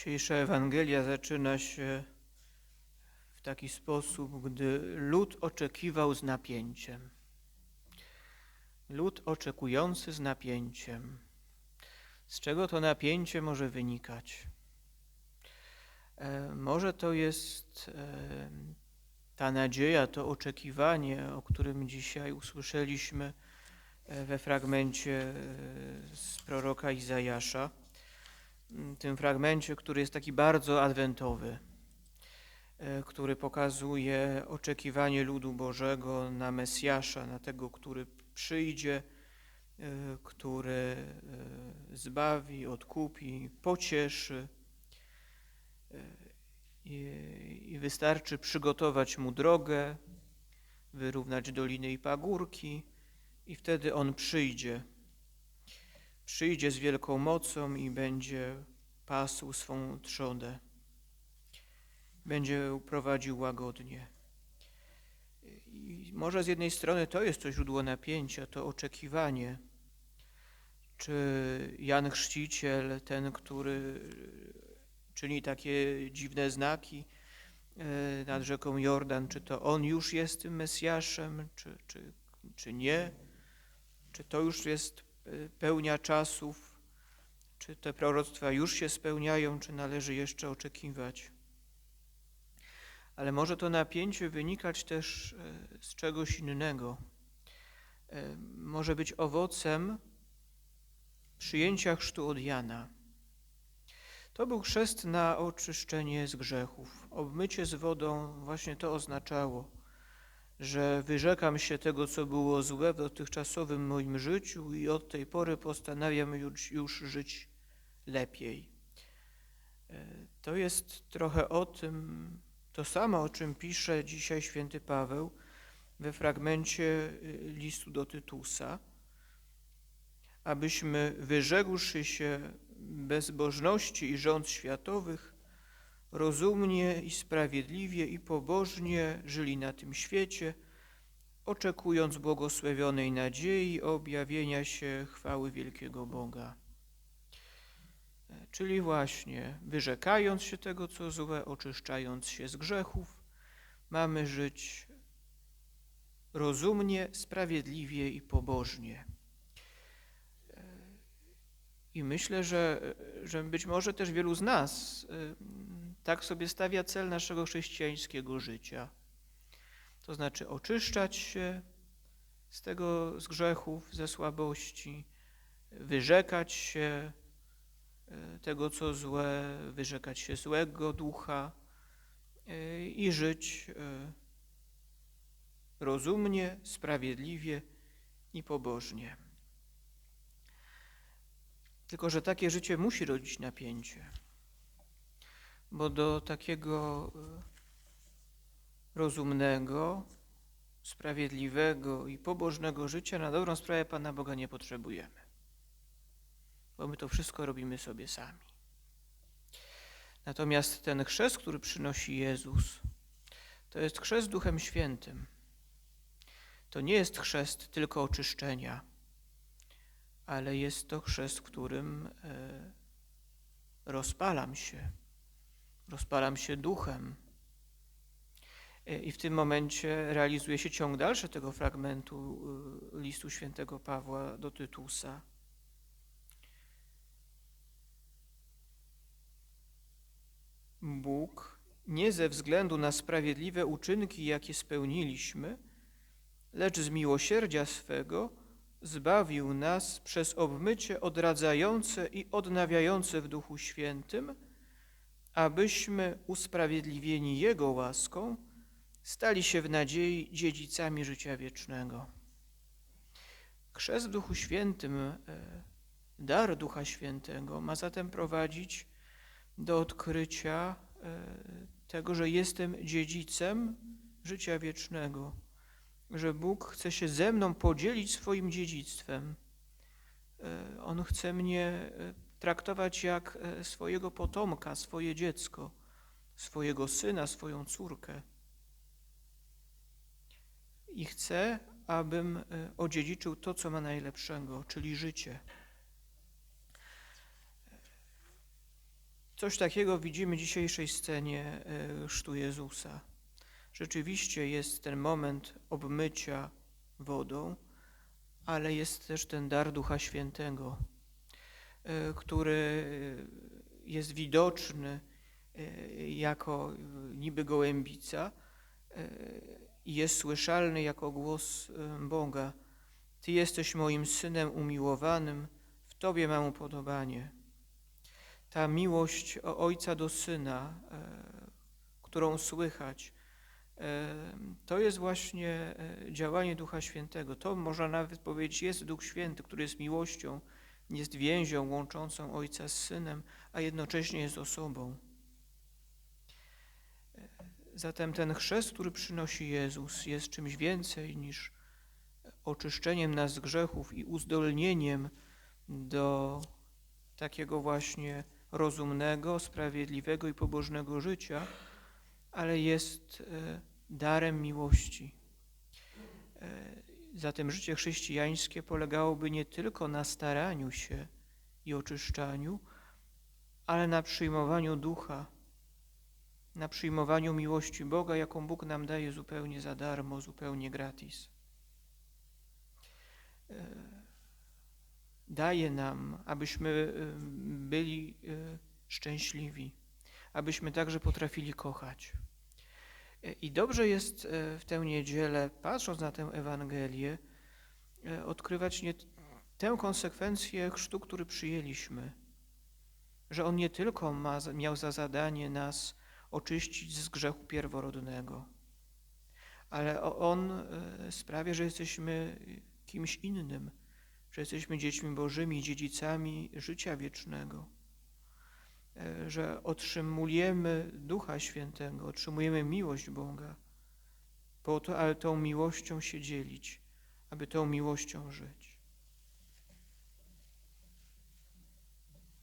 Dzisiejsza Ewangelia zaczyna się w taki sposób, gdy lud oczekiwał z napięciem. Lud oczekujący z napięciem. Z czego to napięcie może wynikać? E, może to jest e, ta nadzieja, to oczekiwanie, o którym dzisiaj usłyszeliśmy e, we fragmencie z proroka Izajasza tym fragmencie, który jest taki bardzo adwentowy, e, który pokazuje oczekiwanie ludu Bożego na Mesjasza, na tego, który przyjdzie, e, który e, zbawi, odkupi, pocieszy. I wystarczy przygotować mu drogę, wyrównać doliny i pagórki, i wtedy on przyjdzie przyjdzie z wielką mocą i będzie pasł swą trzodę. Będzie prowadził łagodnie. I może z jednej strony to jest to źródło napięcia, to oczekiwanie, czy Jan Chrzciciel, ten, który czyni takie dziwne znaki e, nad rzeką Jordan, czy to on już jest tym Mesjaszem, czy, czy, czy nie, czy to już jest pełnia czasów, czy te proroctwa już się spełniają, czy należy jeszcze oczekiwać. Ale może to napięcie wynikać też e, z czegoś innego. E, może być owocem przyjęcia chrztu od Jana. To był chrzest na oczyszczenie z grzechów. Obmycie z wodą właśnie to oznaczało że wyrzekam się tego, co było złe w dotychczasowym moim życiu i od tej pory postanawiam już, już żyć lepiej. E, to jest trochę o tym, to samo, o czym pisze dzisiaj święty Paweł we fragmencie y, listu do Tytusa, abyśmy wyrzekłszy się bezbożności i rząd światowych, rozumnie i sprawiedliwie i pobożnie żyli na tym świecie, oczekując błogosławionej nadziei objawienia się chwały wielkiego Boga. Czyli właśnie wyrzekając się tego, co złe, oczyszczając się z grzechów, mamy żyć rozumnie, sprawiedliwie i pobożnie. I myślę, że, że być może też wielu z nas tak sobie stawia cel naszego chrześcijańskiego życia. To znaczy oczyszczać się z tego, z grzechów, ze słabości, wyrzekać się e, tego, co złe, wyrzekać się złego ducha e, i żyć e, rozumnie, sprawiedliwie i pobożnie. Tylko, że takie życie musi rodzić napięcie bo do takiego e, rozumnego, sprawiedliwego i pobożnego życia na dobrą sprawę Pana Boga nie potrzebujemy, bo my to wszystko robimy sobie sami. Natomiast ten chrzest, który przynosi Jezus, to jest chrzest Duchem Świętym. To nie jest chrzest tylko oczyszczenia, ale jest to chrzest, którym e, rozpalam się rozpalam się duchem. E, I w tym momencie realizuje się ciąg dalszy tego fragmentu e, listu świętego Pawła do Tytusa. Bóg nie ze względu na sprawiedliwe uczynki, jakie spełniliśmy, lecz z miłosierdzia swego zbawił nas przez obmycie odradzające i odnawiające w Duchu Świętym, abyśmy usprawiedliwieni Jego łaską stali się w nadziei dziedzicami życia wiecznego. Chrzest w Duchu Świętym, e, dar Ducha Świętego ma zatem prowadzić do odkrycia e, tego, że jestem dziedzicem życia wiecznego, że Bóg chce się ze mną podzielić swoim dziedzictwem. E, On chce mnie traktować jak e, swojego potomka, swoje dziecko, swojego syna, swoją córkę. I chcę, abym e, odziedziczył to, co ma najlepszego, czyli życie. Coś takiego widzimy w dzisiejszej scenie e, chrztu Jezusa. Rzeczywiście jest ten moment obmycia wodą, ale jest też ten dar Ducha Świętego, który jest widoczny e, jako niby gołębica e, i jest słyszalny jako głos e, Boga. Ty jesteś moim synem umiłowanym, w Tobie mam upodobanie. Ta miłość Ojca do Syna, którą słychać, to jest właśnie działanie Ducha Świętego. To można nawet powiedzieć, jest Duch Święty, który jest miłością, jest więzią łączącą Ojca z Synem, a jednocześnie jest osobą. Zatem ten chrzest, który przynosi Jezus, jest czymś więcej niż oczyszczeniem nas z grzechów i uzdolnieniem do takiego właśnie rozumnego, sprawiedliwego i pobożnego życia, ale jest e, darem miłości. Zatem życie chrześcijańskie polegałoby nie tylko na staraniu się i oczyszczaniu, ale na przyjmowaniu ducha, na przyjmowaniu miłości Boga, jaką Bóg nam daje zupełnie za darmo, zupełnie gratis. E, daje nam, abyśmy e, byli e, szczęśliwi, abyśmy także potrafili kochać. I dobrze jest w tę niedzielę, patrząc na tę Ewangelię, odkrywać nie tę konsekwencję chrztu, który przyjęliśmy, że On nie tylko ma, miał za zadanie nas oczyścić z grzechu pierworodnego, ale On e, sprawia, że jesteśmy kimś innym, że jesteśmy dziećmi Bożymi, dziedzicami życia wiecznego, e, że otrzymujemy Ducha Świętego, otrzymujemy miłość Boga, po to, aby tą miłością się dzielić, aby tą miłością żyć.